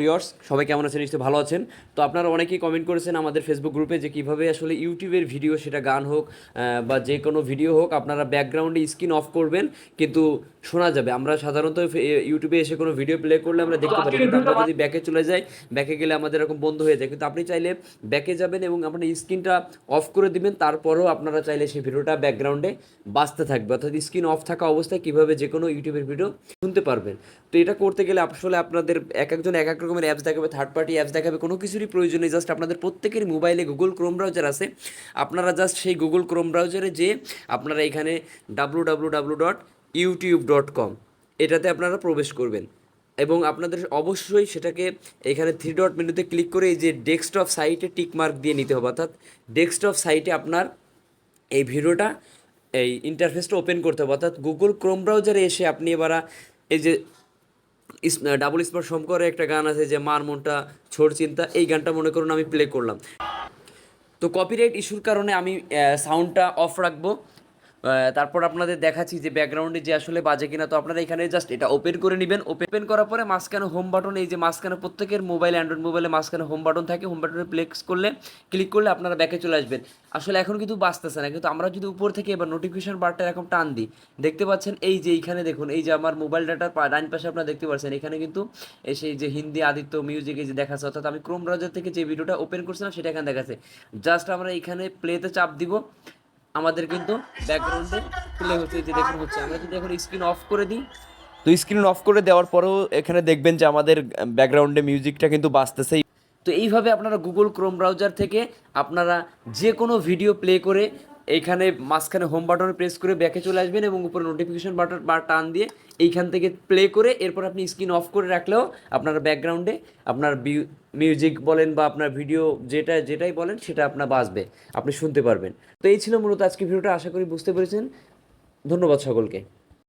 Viewers সবাই কেমন আছেন? নিশ্চয়ই ভালো আছেন। তো আপনারা অনেকেই কমেন্ট করেছেন আমাদের ফেসবুক গ্রুপে যে কীভাবে আসলে ইউটিউবের ভিডিও সেটা গান হোক বা যে কোনো ভিডিও হোক, আপনারা ব্যাকগ্রাউন্ডে স্ক্রিন অফ করবেন, কিন্তু শোনা যাবে। আমরা সাধারণত ইউটিউবে এসে কোনো ভিডিও প্লে করলে আমরা দেখতে পারি। কিন্তু আমরা যদি ব্যাকে চলে যাই ব্যাকে গেলে আমাদের এরকম বন্ধ হয়ে যায়। কিন্তু আপনি চাইলে ব্যাকে যাবেন এবং আপনার স্ক্রিনটা অফ করে দিবেন। তারপরেও আপনারা চাইলে সেই ভিডিওটা ব্যাকগ্রাউন্ডে বাঁচতে থাকবে। অর্থাৎ স্ক্রিন অফ থাকা অবস্থায় কীভাবে যে কোনো ইউটিউবের ভিডিও শুনতে পারবেন। তো এটা করতে গেলে আসলে আপনাদের এক একজন এক এক রকমের অ্যাপস দেখাবে থার্ড পার্টি অ্যাপস দেখাবে, কোনো কিছুরই প্রয়োজন নেই। জাস্ট আপনাদের প্রত্যেকের মোবাইলে গুগল ক্রোম ব্রাউজার আছে। আপনারা জাস্ট সেই গুগল ক্রোম ব্রাউজারে যে আপনারা এখানে W W W dot YouTube dot com এটাতে আপনারা প্রবেশ করবেন। এবং আপনাদের অবশ্যই সেটাকে এখানে থ্রি ডট মেনুতে ক্লিক করে এই যে ডেস্কটপ সাইটে টিক মার্ক দিয়ে নিতে হবে। অর্থাৎ ডেস্কটপ সাইটে আপনার এই ভিডিওটা, এই ইন্টারফেসটা ওপেন করতে হবে। অর্থাৎ গুগল ক্রোম ব্রাউজারে এসে আপনি এবার এই যে ডাবল স্মার্ট শঙ্করের একটা গান আছে যে মার মনটা, ছোট চিন্তা, এই গানটা মনে করুন আমি প্লে করলাম। তো কপিরাইট ইস্যুর কারণে আমি সাউন্ডটা অফ রাখব। তারপর আপনাদের দেখাচ্ছি যে ব্যাকগ্রাউন্ডে যে আসলে বাজে কিনা। তো আপনারা এখানে জাস্ট এটা ওপেন করে নেবেন। ওপেন করার পরে মাঝখানে হোম বাটন এই যে মাঝখানে প্রত্যেকের মোবাইল অ্যান্ড্রয়েড মোবাইলে মাঝখানে হোম বাটন থাকে। হোম বাটনে প্লেক্স করলে ক্লিক করলে আপনারা ব্যাকে চলে আসবেন। আসলে এখন কিন্তু বাঁচতেছে না। কিন্তু আমরা যদি উপর থেকে এবার নোটিফিকেশন বারটা এরকম টান দিই, দেখতে পাচ্ছেন এই যে এইখানে দেখুন, এই যে আমার মোবাইল ডাটার ডাইন পাশে আপনারা দেখতে পাচ্ছেন, এখানে কিন্তু সেই যে হিন্দি, আদিত্য মিউজিক এই যে দেখাচ্ছে। অর্থাৎ আমি ক্রোম ব্রাউজার থেকে যে ভিডিওটা ওপেন করছিলাম, সেটা এখানে দেখাচ্ছে। জাস্ট আমরা এখানে প্লেতে চাপ দিব। আমাদের কিন্তু ব্যাকগ্রাউন্ডে প্লে হচ্ছে যে দেখুন হচ্ছে আমরা যদি এখন স্ক্রিন অফ করে দিই। তো স্ক্রিন অফ করে দেওয়ার পরেও এখানে দেখবেন যে আমাদের ব্যাকগ্রাউন্ডে মিউজিকটা কিন্তু বাঁচতেছে তো এইভাবে আপনারা গুগল ক্রোম ব্রাউজার থেকে আপনারা যে কোনো ভিডিও প্লে করে এইখানে মাঝখানে হোম বাটনে প্রেস করে ব্যাকে চলে আসবেন এবং উপরে নোটিফিকেশন বাটন বা টান দিয়ে এইখান থেকে প্লে করে এরপর আপনি স্ক্রিন অফ করে রাখলেও আপনার ব্যাকগ্রাউন্ডে আপনার মিউজিক বলেন বা আপনার ভিডিও যেটা, যেটাই বলেন সেটা আপনার বাজবে, আপনি শুনতে পারবেন। তো এই ছিল মূলত আজকে ভিডিওটা, আশা করি বুঝতে পেরেছেন। ধন্যবাদ সকলকে।